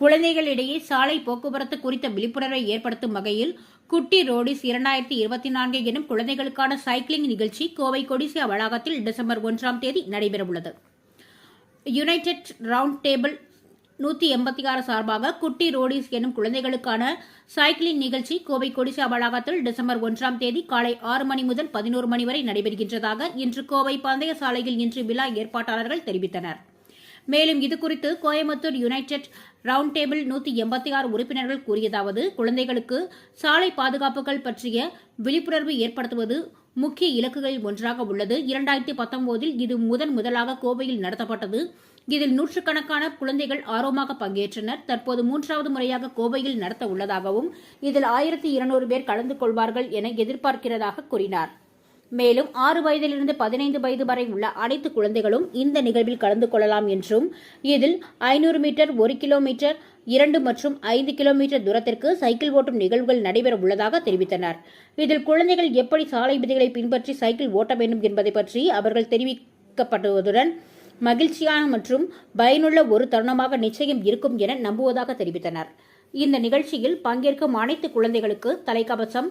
குழந்தைகளிடையே சாலை போக்குவரத்து குறித்த விழிப்புணர்வை ஏற்படுத்தும் வகையில் குட்டி ரோடிஸ் இரண்டாயிரத்தி இருபத்தி நான்கு எனும் குழந்தைகளுக்கான சைக்கிளிங் நிகழ்ச்சி கோவை கொடிசியா வளாகத்தில் டிசம்பர் ஒன்றாம் தேதி நடைபெறவுள்ளது. யுனைடெட் ரவுண்ட் டேபிள் நூற்றி எண்பத்தி ஆறு சார்பாக குட்டி ரோடிஸ் எனும் குழந்தைகளுக்கான சைக்கிளிங் நிகழ்ச்சி கோவை கொடிசா வளாகத்தில் டிசம்பர் ஒன்றாம் தேதி காலை ஆறு மணி முதல் பதினோரு மணி வரை நடைபெறுகின்றதாக இன்று கோவை பந்தய சாலையில் இன்று விழா ஏற்பாட்டாளர்கள் தெரிவித்தனர். மேலும் இதுகுறித்து கோயம்புத்தூர் யுனைடெட் ரவுண்ட் டேபிள் நூற்றி எண்பத்தி ஆறு உறுப்பினர்கள் கூறியதாவது குழந்தைகளுக்கு சாலை பாதுகாப்புகள் பற்றிய விழிப்புணர்வு ஏற்படுத்துவது முக்கிய இலக்குகளில் ஒன்றாக உள்ளது. இரண்டாயிரத்தி பத்தொன்பதில் இது முதன் முதலாக கோவையில் நடத்தப்பட்டது. இதில் நூற்றுக்கணக்கான குழந்தைகள் ஆர்வமாக பங்கேற்றனர். தற்போது மூன்றாவது முறையாக கோவையில் நடத்த உள்ளதாகவும் இதில் ஆயிரத்தி இருநூறு பேர் கலந்து கொள்வார்கள் என எதிர்பார்க்கிறதாக கூறினார். மேலும் ஆறு வயதிலிருந்து பதினைந்து வயது வரை உள்ள அனைத்து குழந்தைகளும் இந்த நிகழ்வில் கலந்து கொள்ளலாம் என்றும் இதில் ஐநூறு மீட்டர் ஒரு கிலோமீட்டர் இரண்டு மற்றும் ஐந்து கிலோமீட்டர் தூரத்திற்கு சைக்கிள் ஓட்டும் நிகழ்வுகள் நடைபெற உள்ளதாக தெரிவித்தனர். இதில் குழந்தைகள் எப்படி சாலை விதிகளை பின்பற்றி சைக்கிள் ஓட்ட வேண்டும் என்பதை பற்றி அவர்கள் தெரிவிக்கப்படுவதுடன் மகிழ்ச்சியான மற்றும் பயனுள்ள ஒரு தருணமாக நிச்சயம் இருக்கும் என நம்புவதாக தெரிவித்தனர். இந்த நிகழ்ச்சியில் பங்கேற்கும் அனைத்து குழந்தைகளுக்கு தலைக்கவசம்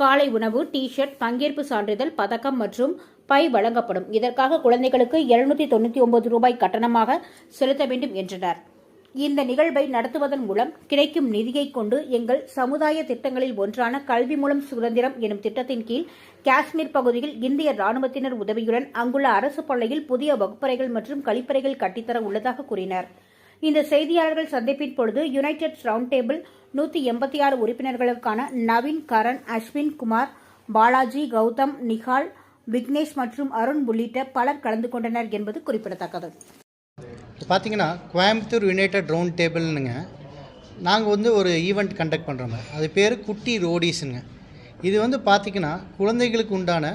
காலை உணவு டி ஷர்ட் பங்கேற்பு சான்றிதழ் பதக்கம் மற்றும் பை வழங்கப்படும். இதற்காக குழந்தைகளுக்கு எழுநூத்தி தொண்ணூற்றி ஒன்பது ரூபாய் கட்டணமாக செலுத்த வேண்டும் என்றனர். இந்த நிகழ்வை நடத்துவதன் மூலம் கிடைக்கும் நிதியை கொண்டு எங்கள் சமுதாய திட்டங்களில் ஒன்றான கல்வி மூலம் சுதந்திரம் எனும் திட்டத்தின் கீழ் காஷ்மீர் பகுதியில் இந்திய ராணுவத்தினர் உதவியுடன் அங்குள்ள அரசு பள்ளியில் புதிய வகுப்பறைகள் மற்றும் கழிப்பறைகள் கட்டித்தர உள்ளதாக கூறினர். இந்த செய்தியாளர்கள் சந்திப்பின் பொழுது யுனைடெட் ரவுண்ட் டேபிள் நூற்றி எண்பத்தி ஆறு உறுப்பினர்களுக்கான நவீன் கரண் அஸ்வின் குமார் பாலாஜி கௌதம் நிகால் விக்னேஷ் மற்றும் அருண் உள்ளிட்ட பலர் கலந்து கொண்டனர் என்பது குறிப்பிடத்தக்கது. இப்போ பார்த்தீங்கன்னா கோயம்புத்தூர் யுனைடெட் ரவுண்ட் டேபிள்னுங்க நாங்கள் வந்து ஒரு ஈவெண்ட் கண்டக்ட் பண்ணுறோங்க அது பேர் குட்டி ரோடீஸுங்க. இது வந்து பார்த்திங்கன்னா குழந்தைகளுக்கு உண்டான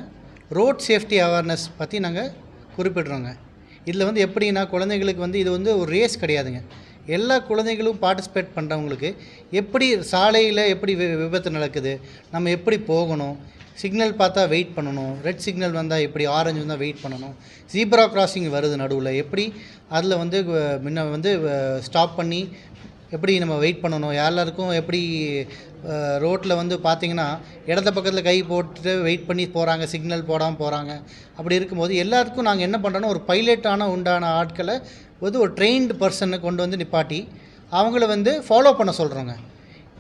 ரோட் சேஃப்டி அவேர்னஸ் பற்றி நாங்கள் குறிப்பிடுறோங்க. இதில் வந்து எப்படின்னா குழந்தைங்களுக்கு வந்து இது வந்து ஒரு ரேஸ் கிடையாதுங்க. எல்லா குழந்தைகளும் பார்ட்டிசிபேட் பண்ணுறவங்களுக்கு எப்படி சாலையில் எப்படி வி விபத்து நடக்குது நம்ம எப்படி போகணும் சிக்னல் பார்த்தா வெயிட் பண்ணணும் ரெட் சிக்னல் வந்தால் எப்படி ஆரஞ்சு வந்தால் வெயிட் பண்ணணும் ஜீப்ரா கிராசிங் வருது நடுவில் எப்படி அதில் வந்து முன்ன வந்து ஸ்டாப் பண்ணி எப்படி நம்ம வெயிட் பண்ணணும்? எல்லாருக்கும் எப்படி ரோட்டில் வந்து பார்த்தீங்கன்னா இடத்த பக்கத்தில் கை போட்டுட்டு வெயிட் பண்ணி போகிறாங்க சிக்னல் போடாமல் போகிறாங்க அப்படி இருக்கும்போது எல்லாருக்கும் நாங்கள் என்ன பண்ணுறோன்னா ஒரு பைலட்டான உண்டான ஆட்களை வந்து ஒரு ட்ரெயின்டு பர்சனை கொண்டு வந்து நிப்பாட்டி அவங்கள வந்து ஃபாலோ பண்ண சொல்கிறோங்க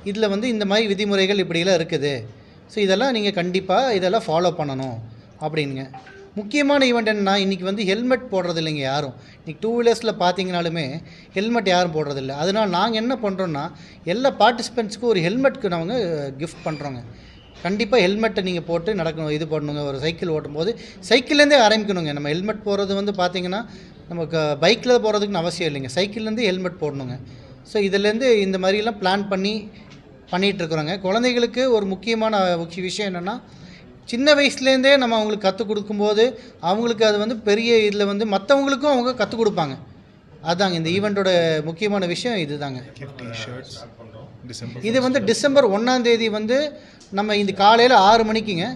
இதில் வந்து இந்த மாதிரி விதிமுறைகள் இப்படிலாம் இருக்குது. ஸோ இதெல்லாம் நீங்கள் கண்டிப்பாக இதெல்லாம் ஃபாலோ பண்ணணும் அப்படின்னுங்க. முக்கியமான ஈவெண்ட் என்னன்னா இன்றைக்கி வந்து ஹெல்மெட் போடுறது இல்லைங்க யாரும் இன்றைக்கி டூ வீலர்ஸில் பார்த்தீங்கனாலுமே ஹெல்மெட் யாரும் போடுறதில்ல. அதனால் நாங்கள் என்ன பண்ணுறோன்னா எல்லா பார்ட்டிசிபெண்ட்ஸுக்கும் ஒரு ஹெல்மெட்க்கு நாங்கள் கிஃப்ட் பண்ணுறோங்க கண்டிப்பாக ஹெல்மெட்டை நீங்கள் போட்டு நடக்கணும் இது பண்ணணுங்க. ஒரு சைக்கிள் ஓட்டும்போது சைக்கிள்லேருந்தே ஆரம்பிக்கணுங்க. நம்ம ஹெல்மெட் போகிறது வந்து பார்த்திங்கன்னா நமக்கு பைக்கில் போகிறதுக்குன்னு அவசியம் இல்லைங்க. சைக்கிள்லேருந்து ஹெல்மெட் போடணுங்க. ஸோ இதுலேருந்து இந்த மாதிரிலாம் பிளான் பண்ணி பண்ணிகிட்ருக்குறோங்க குழந்தைகளுக்கு ஒரு முக்கியமான முக்கிய விஷயம் என்னென்னா சின்ன வயசுலேருந்தே நம்ம அவங்களுக்கு கற்றுக் கொடுக்கும்போது அவங்களுக்கு அது வந்து பெரிய இதில் வந்து மற்றவங்களுக்கும் அவங்க கற்றுக் கொடுப்பாங்க. அதாங்க இந்த ஈவெண்ட்டோட முக்கியமான விஷயம் டி-ஷர்ட்ஸ் டிசம்பர் இது வந்து டிசம்பர் ஒன்றாம் தேதி வந்து நம்ம இந்த காலையில் ஆறு மணிக்குங்க.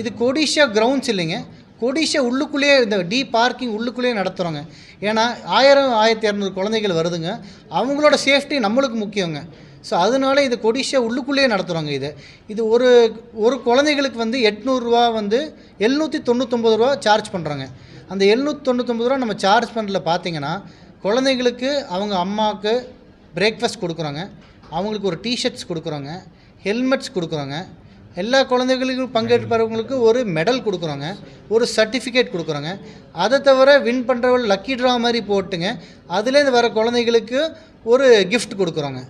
இது கொடிஷா கிரவுண்ட்ஸ் இல்லைங்க. கொடிஷா உள்ளுக்குள்ளேயே இந்த டி பார்க்கிங் உள்ளுக்குள்ளேயே நடத்துகிறோங்க ஏன்னா ஆயிரம் ஆயிரத்தி இரநூறு குழந்தைகள் வருதுங்க. அவங்களோட சேஃப்டி நம்மளுக்கு முக்கியங்க. ஸோ அதனால இது கொடிஷா உள்ளுக்குள்ளேயே நடத்துகிறாங்க இதை. இது ஒரு ஒரு குழந்தைகளுக்கு வந்து எட்நூறுரூவா வந்து எழுநூற்றி தொண்ணூத்தொம்பது ரூபா சார்ஜ் பண்ணுறாங்க அந்த எழுநூற்றி தொண்ணூத்தொம்பது ரூபா நம்ம சார்ஜ் பண்ணல பார்த்தீங்கன்னா குழந்தைங்களுக்கு அவங்க அம்மாவுக்கு பிரேக்ஃபாஸ்ட் கொடுக்குறோங்க. அவங்களுக்கு ஒரு டிஷர்ட்ஸ் கொடுக்குறோங்க. ஹெல்மெட்ஸ் கொடுக்குறோங்க. எல்லா குழந்தைகளுக்கும் பங்கேற்பவர்களுக்கு ஒரு மெடல் கொடுக்குறோங்க. ஒரு சர்டிஃபிகேட் கொடுக்குறோங்க. அதை தவிர வின் பண்ணுறவங்க லக்கி ட்ரா மாதிரி போட்டுங்க. அதுலேருந்து வர குழந்தைகளுக்கு ஒரு கிஃப்ட் கொடுக்குறோங்க.